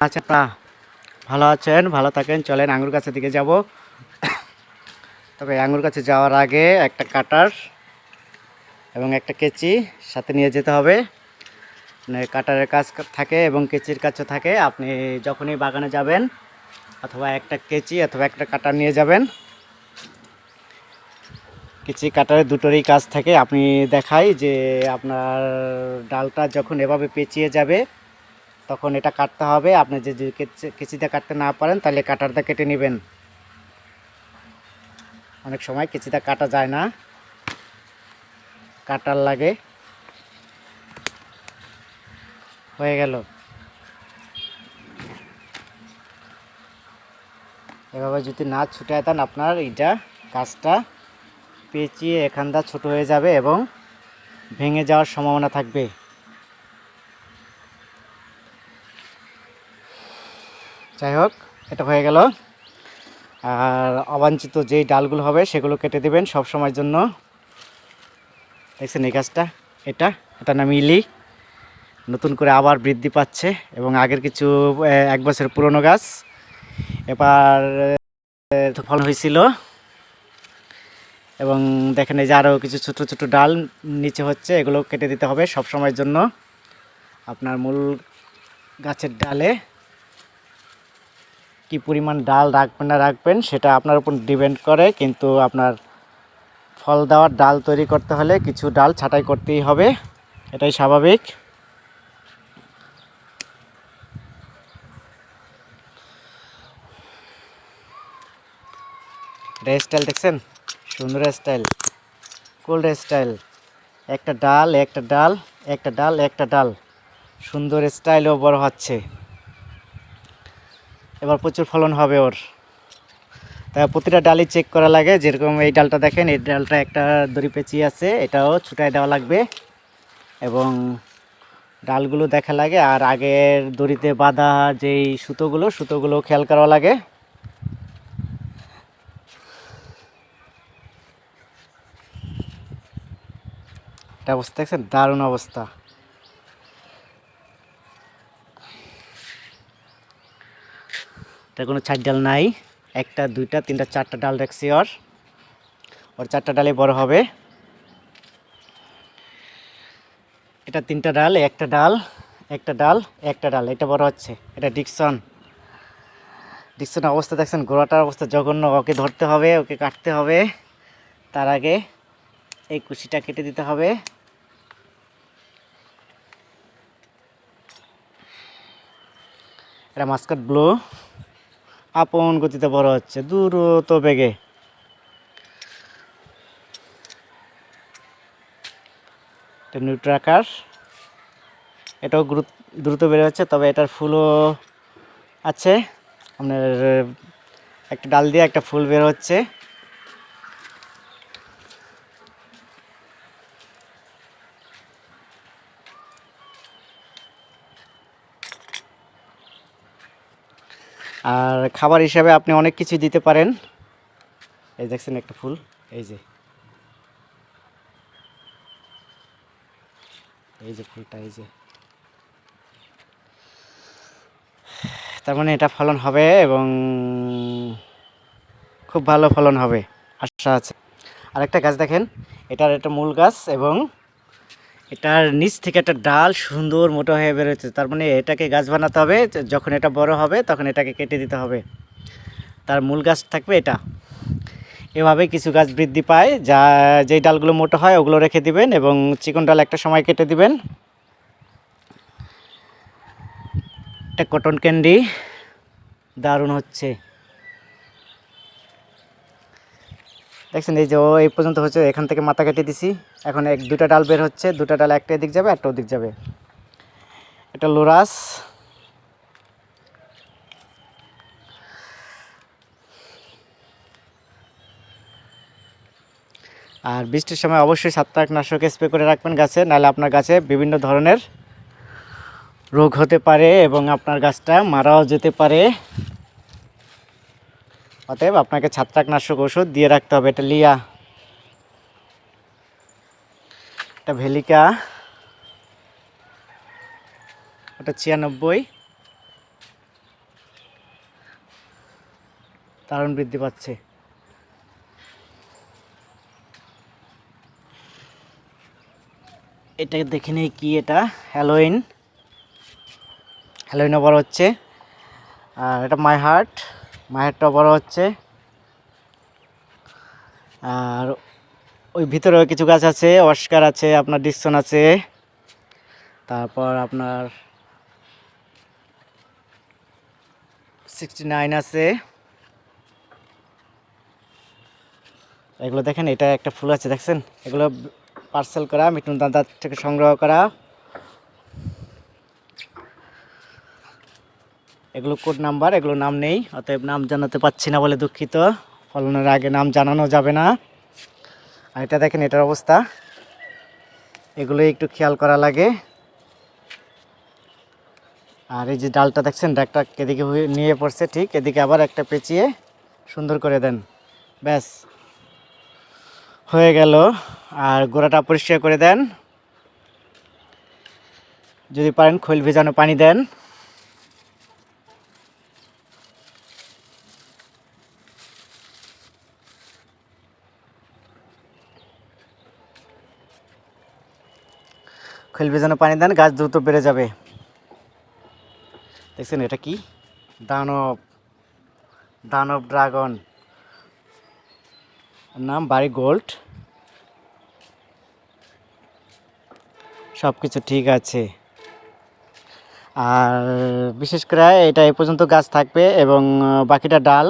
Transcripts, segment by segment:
আচ্ছা আপনারা ভালো আছেন, ভালো থাকেন, চলেন আঙুর গাছের দিকে যাব। তবে আঙুর গাছে যাওয়ার আগে একটা কাটার এবং একটা কেচি সাথে নিয়ে যেতে হবে। মানে কাটারের কাজ থাকে এবং কেচির কাজও থাকে। আপনি যখনই বাগানে যাবেন অথবা একটা কেচি অথবা একটা কাটার নিয়ে যাবেন। কেচি কাটারের দুটোরই কাজ থাকে। আপনি দেখাই যে আপনার ডালটা যখন এভাবে পেঁচিয়ে যাবে তখন এটা কাটতে হবে। আপনি যে যদি কেচি- কেচিতে কাটতে না পারেন, তাহলে কাটারটা কেটে নেবেন। অনেক সময় কেচিটা কাটা যায় না। কাটার লাগে। হয়ে গেল। এভাবে যদি না ছুটে দেন আপনার এইটা কাজটা পেঁচিয়ে এখানটা ছোট হয়ে যাবে এবং ভেঙে যাওয়ার সম্ভাবনা থাকবে। যাই হোক এটা হয়ে গেল। আর অবাঞ্ছিত যেই ডালগুলো হবে, সেগুলো কেটে দেবেন সব সময়ের জন্য। দেখছেন এই গাছটা, এটা এটা নাম ইলি। নতুন করে আবার বৃদ্ধি পাচ্ছে এবং আগের কিছু এক বছর পুরনো গাছ। এবার ফল হয়েছিল। এবং দেখেন এই যে আরও কিছু ছোট ছোট ডাল নিচে হচ্ছে, এগুলো কেটে দিতে হবে সব সময়ের জন্য। আপনার মূল গাছের ডালে কি পরিমাণ ডাল রাখবেন না রাখবেন সেটা আপনার উপর ডিপেন্ড করে, কিন্তু আপনার ফল দেওয়ার ডাল তৈরি করতে হলে কিছু ডাল ছাঁটাই করতেই হবে, এটাই স্বাভাবিক। এটা স্টাইল দেখছেন? সুন্দর স্টাইল কোল্ড স্টাইল একটা ডাল একটা ডাল একটা ডাল একটা ডাল। সুন্দর স্টাইলও বড় হচ্ছে। এবার প্রচুর ফলন হবে ওর। তা প্রতিটা ডালই চেক করা লাগে, যেরকম এই ডালটা দেখেন, এই ডালটা একটা দড়ি পেঁচিয়ে আছে, এটাও ছুটাই দেওয়া লাগবে। এবং ডালগুলো দেখা লাগে, আর আগের দড়িতে বাঁধা যেই সুতোগুলো সুতোগুলো খেয়াল করা লাগে। এটা অবস্থা দেখছেন? দারুণ অবস্থা। এটা কোনো চার ডাল নাই। একটা, দুইটা, তিনটা, চারটা ডাল রাখছি ওর। ওর চারটা ডালে বড় হবে। এটা তিনটা ডাল, একটা ডাল একটা ডাল একটা ডাল, এটা বড় হচ্ছে। এটা ডিকসন ডিকসন অবস্থা দেখছেন, গোড়াটার অবস্থা জঘন্য। ওকে ধরতে হবে, ওকে কাটতে হবে। তার আগে এই কুশিটা কেটে দিতে হবে। এটা মাস্কাট ব্লু। আপন গতিতে বড় হচ্ছে, দ্রুত বেগে। নিউট্রাকার এটাও দ্রুত বেড়ে হচ্ছে তবে এটার ফুলও আছে। আপনার, একটা ডাল দিয়ে একটা ফুল বের হচ্ছে। আর খাবার হিসাবে আপনি অনেক কিছু দিতে পারেন। এই দেখছেন একটা ফুল, এই যে। এই যে ফুলটা, এই যে। তার মানে এটা ফলন হবে এবং খুব ভালো ফলন হবে, আশা আছে। আরেকটা গাছ দেখেন, এটার একটা মূল গাছ এবং এটার নিচ থেকে একটা ডাল সুন্দর মোটা হয়ে বেরোচ্ছে। তার মানে এটাকে গাছ বানাতে হবে, যখন এটা বড় হবে তখন এটাকে কেটে দিতে হবে। তার মূল গাছ থাকবে এটা। এভাবে কিছু গাছ বৃদ্ধি পায়, যা যেই ডালগুলো মোটা হয় ওগুলো রেখে দিবেন এবং চিকন ডাল একটা সময় কেটে দিবেন। একটা কটন ক্যান্ডি দারুণ হচ্ছে। দেখছেন এই যে ও এই পর্যন্ত হচ্ছে, এখান থেকে মাথা কেটে দিছি। এখন এক, দুটা ডাল বের হচ্ছে, দুটা ডাল একটা এদিক যাবে, একটা ওদিক যাবে। এটা লোরাস। আর বৃষ্টির সময় অবশ্যই ছত্রাকনাশক স্প্রে করে রাখবেন গাছে, নাহলে আপনার গাছে বিভিন্ন ধরনের রোগ হতে পারে এবং আপনার গাছটা মারাও যেতে পারে। অতএব আপনাকে ছত্রাকনাশক ওষুধ দিয়ে রাখতে হবে। এটা লিয়া। এটা ভেলিকা। ওটা ছিয়ানব্বই। তারণ বৃদ্ধি পাচ্ছে। এটা দেখে নেই কি এটা? হ্যালোইন। হ্যালোইন ওভার হচ্ছে। আর এটা মাই হার্ট। হার্টটাও বড় হচ্ছে। আর ওই ভিতরেও কিছু গাছ আছে, অস্কার আছে, আপনার ডিকসন আছে। তারপর আপনার সিক্সটি নাইন আছে। এগুলো দেখেন, এটা একটা ফুল আছে, দেখছেন? এগুলো পার্সেল করা, মিঠুন দাদার থেকে সংগ্রহ করা। এগুলো কোড নাম্বার এগুলো নাম নেই, অতএব নাম জানাতে পাচ্ছি না বলে দুঃখিত। ফলনের আগে নাম জানানো যাবে না। আর এটা দেখেন, এটার অবস্থা। এগুলো একটু খেয়াল করা লাগে। আর এই যে ডালটা দেখছেন, ডালটা এদিকে নিয়ে পড়ছে, ঠিক এদিকে আবার একটা পেঁচিয়ে সুন্দর করে দেন। ব্যাস, হয়ে গেল। আর গোড়াটা পরিষ্কার করে দেন। যদি পারেন, খৈল ভেজানো পানি দেন। খৈল ভেজানো পানি দেন, গাছ দ্রুত বেড়ে যাবে। দেখছেন এটা কি? দানব দানব ড্রাগন। নাম বাড়ি গোল্ড। সব কিছু ঠিক আছে। আর বিশেষ করে এটা এই পর্যন্ত গাছ থাকবে এবং বাকিটা ডাল।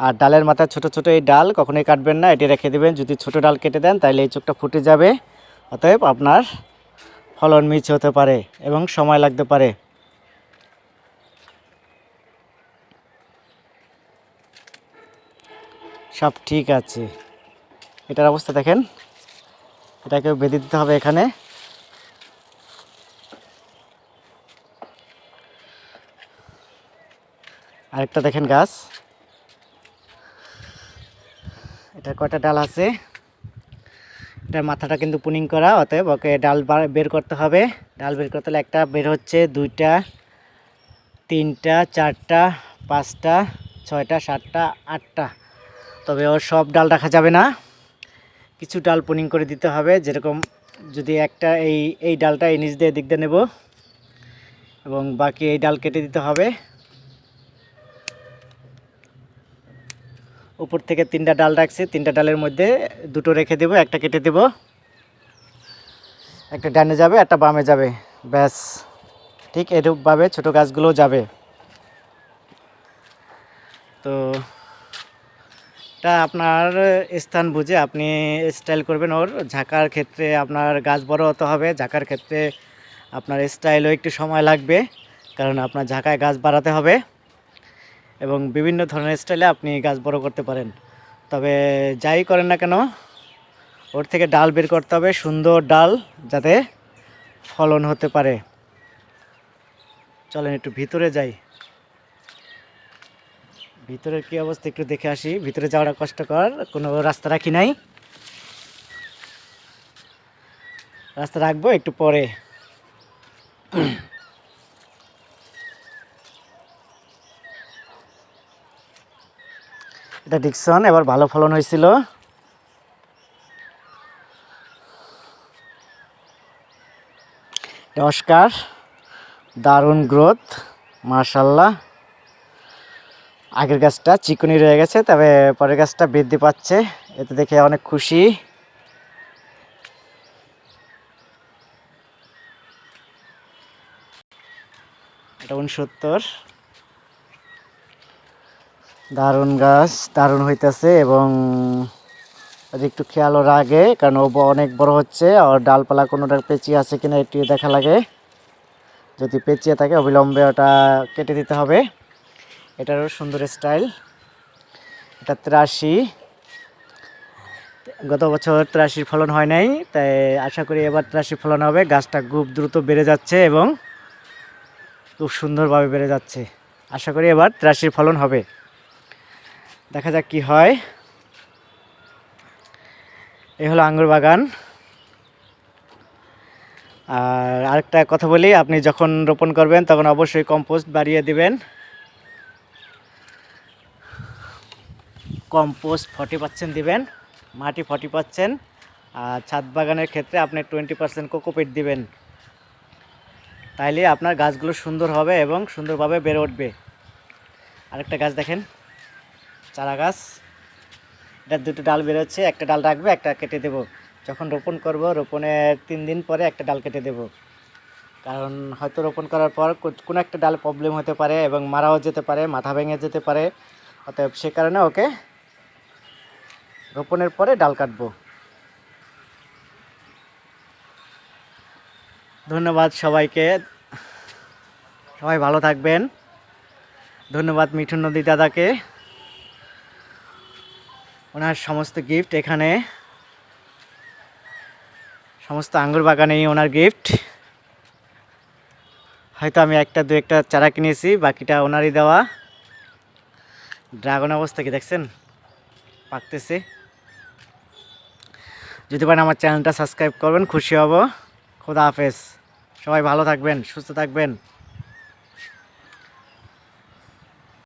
আর ডালের মাথায় ছোট ছোট এই ডাল কখনোই কাটবেন না, এটি রেখে দেবেন। যদি ছোট ডাল কেটে দেন তাহলে এই চোখটা ফুটে যাবে। অতএব আপনার ফলন মিছ হতে পারে এবং সময় লাগতে পারে। সব ঠিক আছে। এটার অবস্থা দেখেন। এটাকে বেঁধে দিতে হবে এখানে। আরেকটা দেখেন গাছ। এটা কয়টা ডাল আছে? এটার মাথাটা কিন্তু পুনিং করা, অতএব ওকে ডাল বের করতে হবে। ডাল বের করতে হলে একটা বের হচ্ছে দুইটা, তিনটা, চারটা, পাঁচটা, ছয়টা, সাতটা, আটটা। তবে ওর সব ডাল রাখা যাবে না। কিছু ডাল পুনিং করে দিতে হবে, যেরকম যদি একটা এই এই ডালটা এই নিচ দিয়ে দিক দিয়ে নেব, এবং বাকি এই ডাল কেটে দিতে হবে। উপর থেকে তিনটা ডাল রাখছি, তিনটা ডালের মধ্যে দুটো রেখে দেব, একটা কেটে দেব। একটা ডানে যাবে, একটা বামে যাবে, ব্যাস। ঠিক এরূপভাবে ছোটো গাছগুলো যাবে। তো এটা আপনার স্থান বুঝে আপনি স্টাইল করবেন, ওর ঝাঁকার ক্ষেত্রে আপনার গাছ বড় হতে হবে, ঝাঁকার ক্ষেত্রে আপনার স্টাইলও একটু সময় লাগবে, কারণ আপনার ঝাঁকায় গাছ বাড়াতে হবে। এবং বিভিন্ন ধরনের স্টাইলে আপনি গাছ বড় করতে পারেন। তবে যাই করেন না কেন, ওর থেকে ডাল বের করতে হবে, সুন্দর ডাল, যাতে ফলন হতে পারে। চলেন একটু ভিতরে যাই। ভিতরের কি অবস্থা একটু দেখে আসি। ভিতরে যাওয়াটা কষ্টকর, কোনো রাস্তা রাখি নাই। রাস্তা রাখব একটু পরে। এটা ডিকসন এবার ভালো ফলন হয়েছিল। এটা অস্কার, দারুণ গ্রোথ মার্শাল্লাহ আগের গাছটা চিকনি রয়ে গেছে, তবে পরের গাছটা বৃদ্ধি পাচ্ছে, এতে দেখে অনেক খুশি। এটা উনসত্তর দারুণ গাছ, দারুণ হইতেছে এবং একটু খেয়ালও রাগে কারণ ও অনেক বড় হচ্ছে, আর ডালপালা কোনোটা পেঁচিয়ে আছে কিনা একটু দেখা লাগে। যদি পেঁচিয়ে থাকে, অবিলম্বে ওটা কেটে দিতে হবে। এটারও সুন্দর স্টাইল। এটা ত্রাশি গত বছর ত্রাশির ফলন হয় নাই, তাই আশা করি এবার ত্রাশি ফলন হবে। গাছটা খুব দ্রুত বেড়ে যাচ্ছে এবং খুব সুন্দরভাবে বেড়ে যাচ্ছে। আশা করি এবার ত্রাশির ফলন হবে। দেখা যাক কি হয়। এই হলো আঙ্গুর বাগান। আর আরেকটা কথা বলি, আপনি যখন রোপণ করবেন তখন অবশ্যই কম্পোস্ট বাড়িয়ে দিবেন। কম্পোস্ট ফর্টি পার্সেন্ট দিবেন, মাটি ফর্টি পার্সেন্ট, আর ছাদ বাগানের ক্ষেত্রে আপনি টোয়েন্টি পার্সেন্ট কোকোপিট দিবেন। তাইলে আপনার গাছগুলো সুন্দর হবে এবং সুন্দরভাবে বেড়ে উঠবে। আরেকটা গাছ দেখেন। চারা গাছ এটার দুটো ডাল বেরোচ্ছে, একটা ডাল রাখবে, একটা কেটে দেব। যখন রোপণ করব, রোপণের তিন দিন পরে একটা ডাল কেটে দেব। কারণ হয়তো রোপণ করার পর কোনো একটা ডাল প্রবলেম হতে পারে এবং মারাও যেতে পারে, মাথা ভেঙে যেতে পারে। অতএব সে কারণে ওকে রোপণের পরে ডাল কাটবো। ধন্যবাদ সবাইকে। সবাই ভালো থাকবেন। ধন্যবাদ মিঠুন নদী দাদাকে। ওনার সমস্ত গিফট এখানে। সমস্ত আঙ্গুর বাগানেই ওনার গিফট হয়তো আমি একটা, দু একটা চারা কিনেছি, বাকিটা ওনারই দেওয়া। ড্রাগন অবস্থা কি দেখছেন? পাকতেছে। যদি পারেন আমার চ্যানেলটা সাবস্ক্রাইব করবেন, খুশি হব। খোদা হাফেজ। সবাই ভালো থাকবেন, সুস্থ থাকবেন।